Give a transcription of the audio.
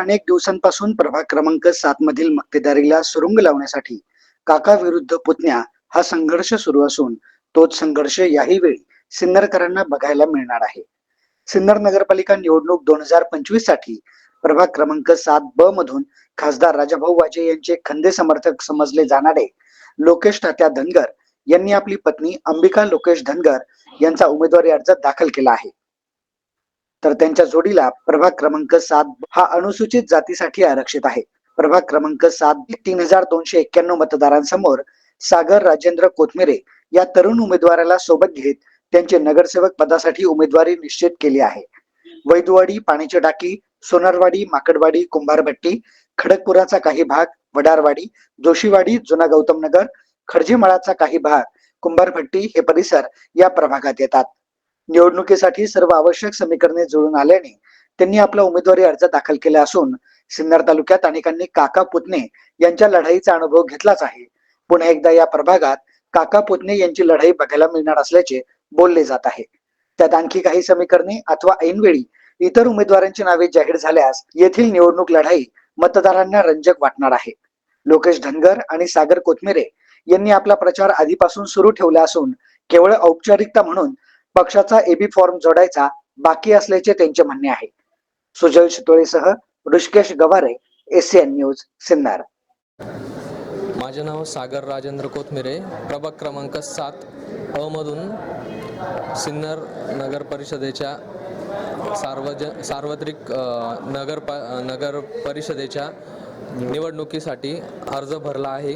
अनेक दिवसांपासून प्रभाग क्रमांक सात मधील मक्तेदारीला सुरुंग लावण्यासाठी काका विरुद्ध पुतण्या हा संघर्ष सुरू असून तोच संघर्ष याही वेळी सिन्नरकरांना बघायला मिळणार आहे. सिन्नर नगरपालिका निवडणूक दोन हजार पंचवीससाठी प्रभाग क्रमांक सात ब मधून खासदार राजाभाऊ वाजे यांचे खंदे समर्थक समजले जाणारे लोकेश तात्या धनगर यांनी आपली पत्नी अंबिका लोकेश धनगर यांचा उमेदवारी अर्ज दाखल केला आहे. तर त्यांच्या जोडीला प्रभाग क्रमांक सात हा अनुसूचित जातीसाठी आरक्षित आहे. प्रभाग क्रमांक सात तीन हजार दोनशे एक्क्याण्णव मतदारांसमोर सागर राजेंद्र कोथमिरे या तरुण उमेदवाराला सोबत घेत त्यांचे नगरसेवक पदासाठी उमेदवारी निश्चित केली आहे. वैदवाडी पाण्याची टाकी सोनारवाडी माकडवाडी कुंभारभट्टी खडकपुराचा काही भाग वडारवाडी जोशीवाडी जुना गौतम नगर खडजीमळाचा काही भाग कुंभारभट्टी हे परिसर या प्रभागात येतात. निवडणुकीसाठी सर्व आवश्यक समीकरणे जुळून आल्याने त्यांनी आपला उमेदवारी अर्ज दाखल केला असून सिन्नर तालुक्यात अनेकांनी काका पुतणे यांच्या लढाईचा अनुभव घेतलाच आहे. पुन्हा एकदा या प्रभागात काका पुतणे यांची लढाई बघायला मिळणार असल्याचे बोलले जात आहे. त्यात आणखी काही समीकरणे अथवा ऐनवेळी इतर उमेदवारांची नावे जाहीर झाल्यास येथील निवडणूक लढाई मतदारांना रंजक वाटणार आहे. लोकेश धनगर आणि सागर कोथमिरे यांनी आपला प्रचार आधीपासून सुरू ठेवला असून केवळ औपचारिकता म्हणून पक्षाचा एबी फॉर्म जोडायचा बाकी असल्याचे त्यांचे म्हणणे आहे. सुजल शितोळेसह ऋषिकेश गवारे एसीएन न्यूज सिन्नर. माझे नाव सागर राजेंद्र कोथमिरे प्रभाग क्रमांक सात अमधून मधून सिन्नर नगर परिषदेच्या सार्वज सार्वत्रिक नगर प नगर परिषदेच्या निवडणुकीसाठी अर्ज भरला आहे.